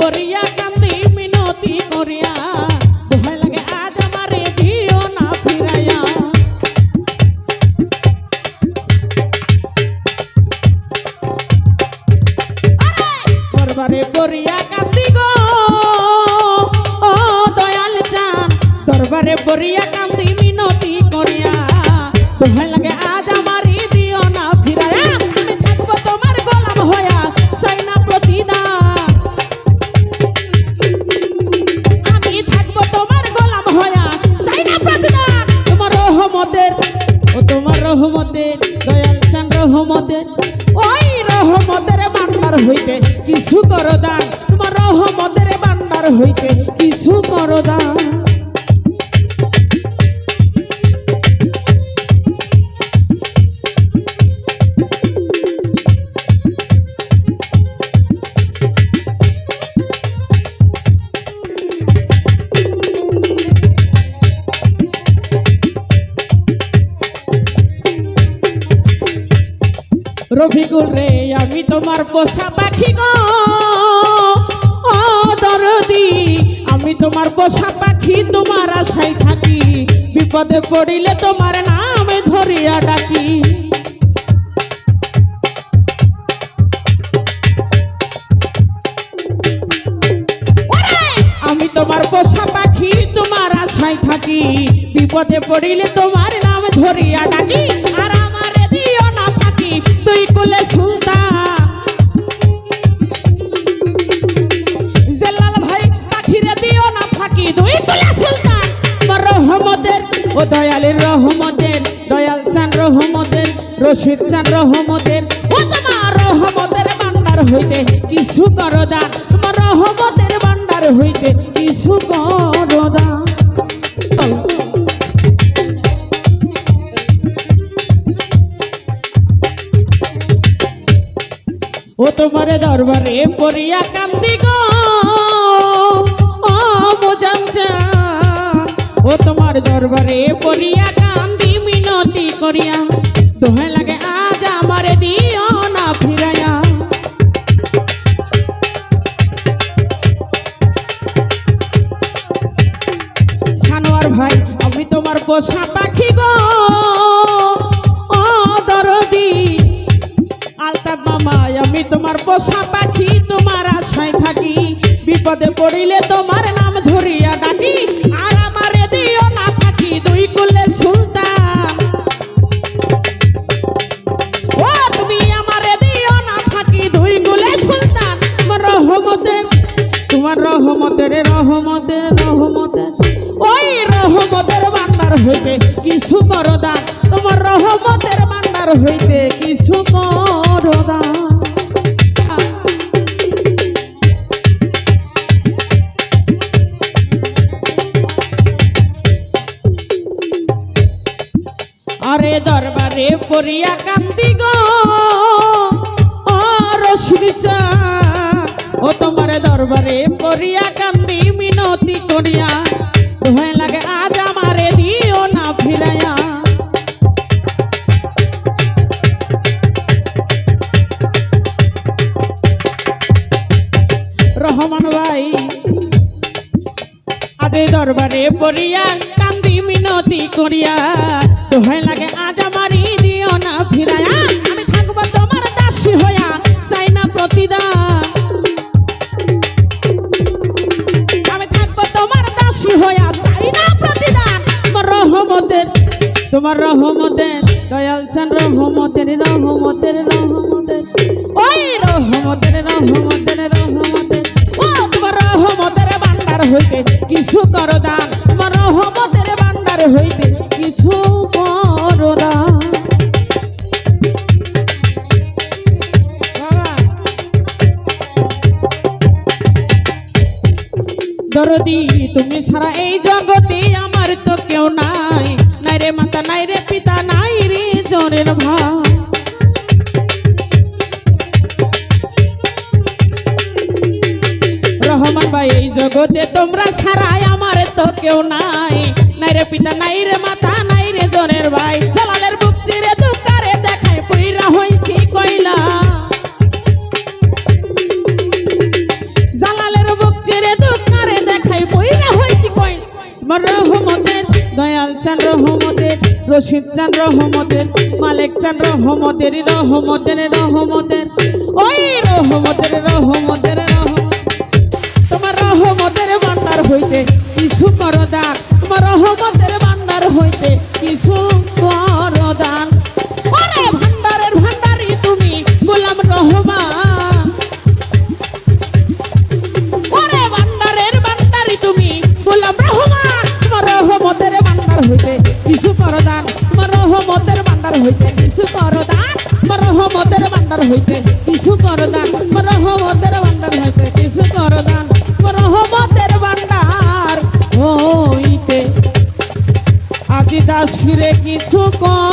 করিয়া কান্দি, মিনতি করিয়া। লাগে আজ আমারে দিও না ফিরাইয়া। কান্দি গো। ও দয়াল চান দরবারে করিয়া কান্দি, মিনতি করিয়া। দোহাই রহমতের দয়াল চান রহমতের ওই রহমতের বান্দার হইতে কিছু করো দান। তোমার রহমতের বান্দার হইতে কিছু করো দান। রফিকুল রে, আমি তোমার পোষা পাখি গো। ও দরদি, আমি তোমার পোষা পাখি, তোমার আশায় থাকি। বিপদে পড়িলে তোমার নামে ধরিয়া ডাকি। আমি তোমার পোষা পাখি, তোমার আশায় থাকি। বিপদে পড়িলে তোমার নাম ধরিয়া ডাকি। কুলে সুলতান জেলাল ভাই পাখিরে দিও না ফাঁকি তুই কুলে সুলতান। আমার রহমতের, ও দয়ালের রহমতের, দয়াল চান রহমতের, রশিদ চান রহমতের। ও তোমার রহমতের বান্দার হইতে কিছু করো দান। তোমার রহমতের বান্দার হইতে কিছু করো। তোমার দরবারে পড়িয়া কান্দি গো। ও তোমার দরবারে পড়িয়া কান্দি, মিনতি করিয়া। দোহে লাগে আজ আমারে দিও। বিপদে পড়িলে তোমার নাম ধরিয়া ডাকি। আর আমারে দিও না পাখি, দুই কুলে সুলতান। ও, তুমি দিও না ফাঁকি দুই কুলে সুলতান। তোমার রহমতের তোমার রহমতের রহমতের রহমতের ওই রহমতের বান্দার হইতে কিছু করো দান। তোমার রহমতের বান্দার হইতে কিছু করো। পড়িয়া কান্দি গো। ও রসিদা ও তোমার দরবারে পড়িয়া কান্দি মিনতি করিয়া। ভয় লাগে আজ আমারে দিও না ফিরাইয়া। রহমান ভাই আদে দরবারে পড়িয়া কান্দি মিনতি করিয়া। তোমার রহমতের দয়াল চান রহমতের রহমতের রহমতের ওই রহমতের রহমতের রহমতের ও, তোমার রহমতের বান্দার হইতে কিছু করো দান তোমার রহমতের বান্দার হইতে কিছু করো দান দরদি, তুমি ছাড়া এই জগতে আমার তো কেউ নাই। রে মাতা, নাই রে পিতা, নাই রে জোরের ভাই রহমান ভাই, এই জগতে তোমরা ছাড়াই আমার তো কেউ নাই। নাই রে পিতা, নাই রে মাতা, নাই রে জোরের ভাই। চান রহমতের, রশিদ চান রহমতের, মালিক চান রহমতের রহমতের রহমতের। ওই রহমতের রহমতের রহমত তোমার রহমতের ভান্ডার হইতে কিছু করো দান। তোমার রহমতের ভান্ডার হইতে কিছু ভান্ডার হইতে কিছু করদান দান রহমতের ভান্ডার হইতে কিছু করদান দান রহমতের ভান্ডার হইতে। আজি দাসিরে কিছু কর